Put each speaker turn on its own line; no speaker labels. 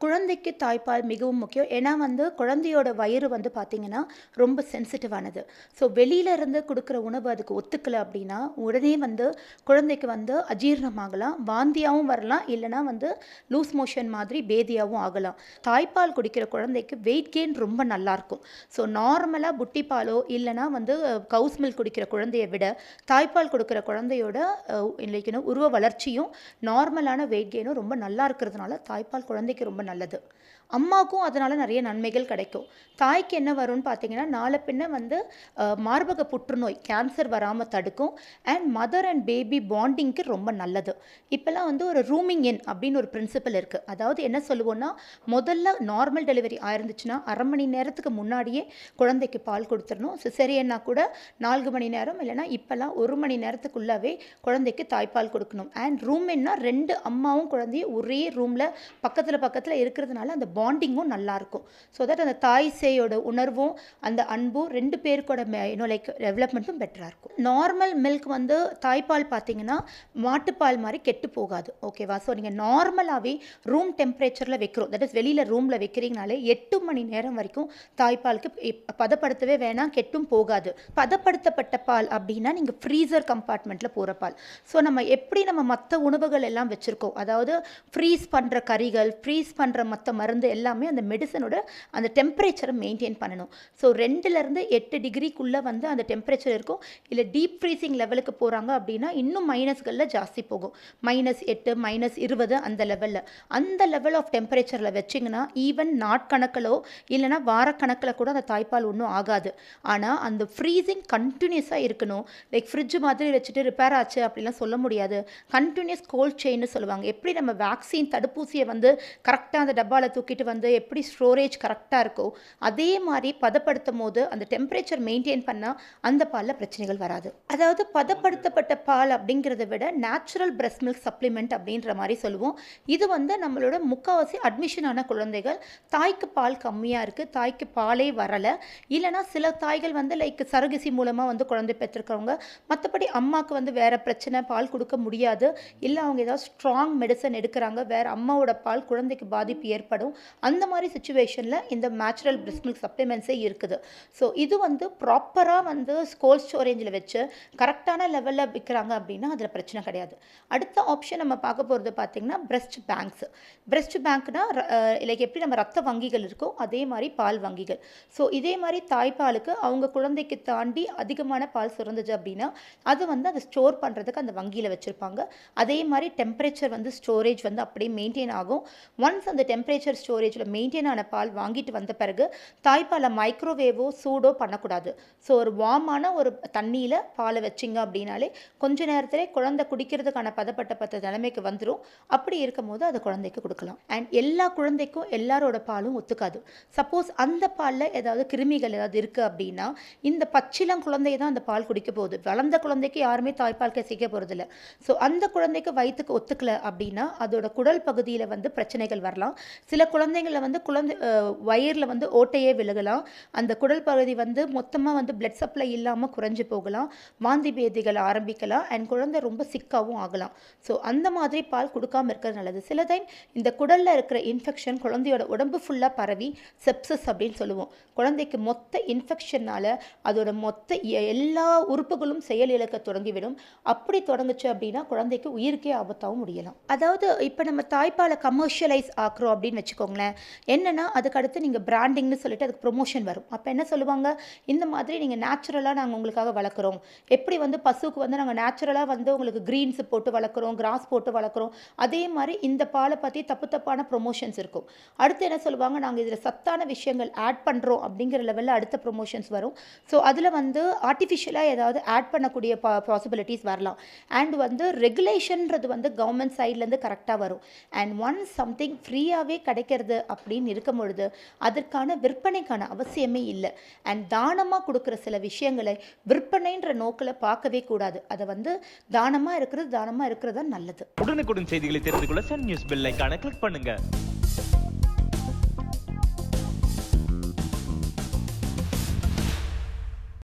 குழந்தைக்கு தாய்ப்பால் மிகவும் முக்கியம். ஏன்னா வந்து குழந்தையோட வயிறு வந்து பார்த்திங்கன்னா ரொம்ப சென்சிட்டிவானது ஸோ வெளியில இருந்து கொடுக்குற உணவு அதுக்கு ஒத்துக்கலை அப்படின்னா உடனே வந்து குழந்தைக்கு வந்து அஜீரணமாகலாம். வாந்தியாகவும் வரலாம். இல்லைனா வந்து லூஸ் மோஷன் மாதிரி பேதியாகவும் ஆகலாம். தாய்ப்பால் குடிக்கிற குழந்தைக்கு வெயிட் கெயின் ரொம்ப நல்லாயிருக்கும் ஸோ நார்மலாக புட்டி பாலோ இல்லைனா வந்து கவுஸ் மில்க் குடிக்கிற குழந்தைய விட தாய்ப்பால் கொடுக்குற குழந்தையோட இல்லைக்கணும் உருவ வளர்ச்சியும் நார்மலான வெயிட் கெயினும் ரொம்ப நல்லா இருக்கிறதுனால தாய்ப்பால் குழந்தைக்கு ரொம்ப நல்லது. அம்மாவுக்கும் அதனால் நிறைய நன்மைகள் கிடைக்கும். தாய்க்கு என்ன வரும்னு பார்த்தீங்கன்னா நாளை பின்ன வந்து மார்பக புற்றுநோய் கேன்சர் வராமல் தடுக்கும். அண்ட் மதர் அண்ட் பேபி பாண்டிங்க்கு ரொம்ப நல்லது. இப்போல்லாம் வந்து ஒரு ரூமிங் இன் அப்படின்னு ஒரு பிரின்சிபல் இருக்குது அதாவது என்ன சொல்லுவோன்னா முதல்ல நார்மல் டெலிவரி ஆயிருந்துச்சுன்னா அரை மணி நேரத்துக்கு முன்னாடியே குழந்தைக்கு பால் கொடுத்துடணும். சிசரியன்னா கூட நான்கு மணி நேரம் இல்லைன்னா இப்போல்லாம் ஒரு மணி நேரத்துக்குள்ளாவே குழந்தைக்கு தாய்ப்பால் கொடுக்கணும். அண்ட் ரூம் என்ன ரெண்டு அம்மாவும் குழந்தையும் ஒரே ரூமில் பக்கத்தில் பக்கத்தில் இருக்கிறதுனால அந்த பாண்டிங்கும் நல்லாயிருக்கும் ஸோ தட் அந்த தாய் சேயோட உணர்வும் அந்த அன்பும் ரெண்டு பேருக்கோட இன்னும் லைக் டெவலப்மெண்ட்டும் பெட்டராக இருக்கும் நார்மல் மில்க் வந்து தாய்ப்பால் பார்த்தீங்கன்னா மாட்டுப்பால் மாதிரி கெட்டு போகாது. ஓகேவா ஸோ நீங்கள் நார்மலாகவே ரூம் டெம்பரேச்சரில் வைக்கிறோம். தட் இஸ் வெளியில் ரூமில் வைக்கிறீங்கனாலே எட்டு மணி நேரம் வரைக்கும் தாய்ப்பாலுக்கு பதப்படுத்தவே வேணாம் கெட்டும் போகாது. பதப்படுத்தப்பட்ட பால் அப்படின்னா நீங்கள் ஃப்ரீசர் கம்பார்ட்மெண்ட்டில் போகிற பால். ஸோ நம்ம எப்படி நம்ம மற்ற உணவுகள் எல்லாம் வச்சுருக்கோம்? அதாவது ஃப்ரீஸ் பண்ணுற கறிகள் ஃப்ரீஸ் பண்ணுற மற்ற மருந்து எல்லாமே அந்த மெடிசனோட அந்த டெம்பரேச்சரை மெயின்டைன் பண்ணணும். ஸோ ரெண்டுலேருந்து எட்டு டிகிரிக்குள்ளே வந்து அந்த டெம்பரேச்சர் இருக்கும். இல்லை டீப் ஃப்ரீசிங் லெவலுக்கு போகிறாங்க அப்படின்னா இன்னும் மைனஸ்களில் ஜாஸ்தி போகும். மைனஸ் எட்டு மைனஸ் இருபது அந்த லெவலில் அந்த லெவல் ஆஃப் டெம்பரேச்சரில் வச்சிங்கன்னா ஈவன் நாட்கணக்கிலோ இல்லைனா வாரக்கணக்கில் கூட அந்த தாய்ப்பால் ஒன்றும் ஆகாது. ஆனால் அந்த ஃப்ரீசிங் கண்டினியூஸாக இருக்கணும். லைக் ஃப்ரிட்ஜ் மாதிரி வச்சுட்டு ரிப்பேர் ஆச்சு அப்படிலாம் சொல்ல முடியாது. கண்டினியூஸ் கோல்ட் செயின்னு சொல்லுவாங்க. எப்படி நம்ம வேக்சின் தடுப்பூசியை வந்து கரெக்டாக அந்த டப்பாவில் தூக்கிட்டு வந்து எப்படி ஸ்டோரேஜ் கரெக்டாக இருக்கோ அதே மாதிரி பதப்படுத்தும் போது அந்த டெம்பரேச்சர் மெயின்டைன் பண்ணால் அந்த பாலில் பிரச்சனைகள் வராது. அதாவது பதப்படுத்தப்பட்ட பால் அப்படிங்கிறத விட நேச்சுரல் பிரஸ்ட் மில்க் சப்ளிமெண்ட் அப்படின்ற மாதிரி சொல்லுவோம். இது வந்து நம்மளோட முக்கால்வாசி அட்மிஷன் ஆன குழந்தைகள் தாய்க்கு பால் கம்மியாக இருக்குது தாய்க்கு பாலே வரலை. இல்லைனா சில தாய்கள் வந்து லைக் சரகசி மூலமாக வந்து குழந்தை பெற்றிருக்கிறவங்க மற்றபடி அம்மாவுக்கு வந்து வேறு பிரச்சனை பால் கொடுக்க முடியாது. இல்லை அவங்க ஏதாவது ஸ்ட்ராங் மெடிசன் எடுக்கிறாங்க வேறு அம்மாவோட பால் குழந்தைக்கு பாதிப்பு ஏற்படும். அந்த மாதிரி சுச்சுவேஷனில் இந்த நேச்சுரல் பிரெஸ்ட் மில்க் சப்ளிமெண்ட்ஸே இருக்குது. ஸோ இது வந்து ப்ராப்பராக வந்து கோல்ட் ஸ்டோரேஜில் வச்சு கரெக்டான லெவலில் விற்கிறாங்க அப்படின்னா அதில் பிரச்சனை கிடையாது. அடுத்த ஆப்ஷன் நம்ம பார்க்க போகிறது பார்த்திங்கன்னா பிரெஸ்ட் பேங்க்ஸ் பிரெஸ்ட் பேங்க்னா லைக் எப்படி நம்ம ரத்த வங்கிகள் இருக்கோ அதே மாதிரி பால் வங்கிகள். ஸோ இதே மாதிரி தாய்ப்பாலுக்கு அவங்க குழந்தைக்கு தாண்டி அதிகமான பால் சுரந்துச்சு அப்படின்னா அது வந்து அதை ஸ்டோர் பண்ணுறதுக்கு அந்த வங்கியில் வச்சுருப்பாங்க. அதே மாதிரி டெம்பரேச்சர் வந்து ஸ்டோரேஜ் வந்து அப்படியே மெயின்டைன் ஆகும். ஒன்ஸ் அந்த டெம்பரேச்சர் ஸ்டோரேஜில் மெயின்டைன் ஆன பால் வாங்கிட்டு வந்த பிறகு தாய்ப்பாலை மைக்ரோவேவோ சூடோ பண்ணக்கூடாது. ஸோ ஒரு வார்மான ஒரு தண்ணியில் பாலை வச்சிங்க அப்படின்னாலே கொஞ்ச நேரத்திலே குழந்தை குடிக்கிறதுக்கான பதப்பட்ட பத்த நிலைமைக்கு வந்துடும் அப்படி இருக்கும்போது அதை குழந்தைக்கு கொடுக்கலாம். அண்ட் எல்லா குழந்தைக்கும் எல்லாரோட பாலும் ஒத்துக்காது. சப்போஸ் அந்த பாலில் ஏதாவது கிருமிகள் ஏதாவது இருக்குது அப்படின்னா இந்த பச்சிலம் குழந்தை தான் அந்த பால் குடிக்க போகுது. வளர்ந்த குழந்தைக்கு யாருமே தாய்ப்பால் கசிக்க போகிறதில்ல ஸோ அந்த குழந்தைக்கு வயிற்றுக்கு ஒத்துக்கல அப்படின்னா அதோட குடல் பகுதியில் வந்து பிரச்சனைகள் வரலாம். சில குழந்தைங்கள வந்து குழந்தை வயிறில் வந்து ஓட்டையே விழுகலாம் அந்த குடல் பகுதி வந்து மொத்தமாக வந்து பிளட் சப்ளை இல்லாமல் குறைஞ்சு போகலாம். வாந்தி பேதிகள் ஆரம்பிக்கலாம். அண்ட் குழந்தை ரொம்ப சிக்காகவும் ஆகலாம். ஸோ அந்த மாதிரி பால் கொடுக்காம இருக்கிறது நல்லது. சில டைம் இந்த குடலில் இருக்கிற இன்ஃபெக்ஷன் குழந்தையோட உடம்பு ஃபுல்லாக பரவி செப்சஸ் அப்படின்னு சொல்லுவோம். குழந்தைக்கு மொத்த இன்ஃபெக்ஷனால் அதோட மொத்த எல்லா உறுப்புகளும் செயல் இழக்க தொடங்கிவிடும். அப்படி தொடங்குச்சு அப்படின்னா குழந்தைக்கு உயிருக்கே ஆபத்தாகவும் முடியலாம். அதாவது இப்போ நம்ம தாய்ப்பாலை கமர்ஷியலைஸ் பார்க்குறோம் அப்படின்னு வச்சுக்கோங்களேன். என்னன்னா அதுக்கு அடுத்து நீங்கள் பிராண்டிங்னு சொல்லிட்டு அதுக்கு ப்ரொமோஷன் வரும். அப்போ என்ன சொல்லுவாங்க? இந்த மாதிரி நீங்கள் நேச்சுரலாக நாங்கள் உங்களுக்காக வளர்க்குறோம். எப்படி வந்து பசுக்கு வந்து நாங்கள் நேச்சுரலாக வந்து உங்களுக்கு க்ரீன்ஸ் போட்டு வளர்க்குறோம் கிராஸ் போட்டு வளர்க்குறோம் அதே மாதிரி இந்த பாலை பற்றி தப்பு தப்பான ப்ரொமோஷன்ஸ் இருக்கும். அடுத்து என்ன சொல்லுவாங்க? நாங்கள் இதில் சத்தான விஷயங்கள் ஆட் பண்ணுறோம் அப்படிங்கிற லெவலில் அடுத்த ப்ரொமோஷன்ஸ் வரும். ஸோ அதில் வந்து ஆர்டிஃபிஷியலாக ஏதாவது ஆட் பண்ணக்கூடிய பா பாசிபிலிட்டிஸ் வரலாம். அண்ட் வந்து ரெகுலேஷன்றது வந்து கவர்மெண்ட் சைட்லேருந்து கரெக்டாக வரும். அண்ட் ஒன் சம்திங் ஃப்ரீ ஃப்ரீயாகவே கிடைக்கிறது அப்படின்னு இருக்கும் பொழுது அதற்கான விற்பனைக்கான அவசியமே இல்லை. அண்ட் தானமாக கொடுக்குற சில விஷயங்களை விற்பனைன்ற நோக்கில் பார்க்கவே கூடாது. அதை வந்து தானமாக இருக்கிறது தானமாக இருக்கிறது தான் நல்லது.
உடனுக்குடன் செய்திகளை தெரிந்து கொள்ள சன் நியூஸ் பெல் ஐக்கான கிளிக் பண்ணுங்கள்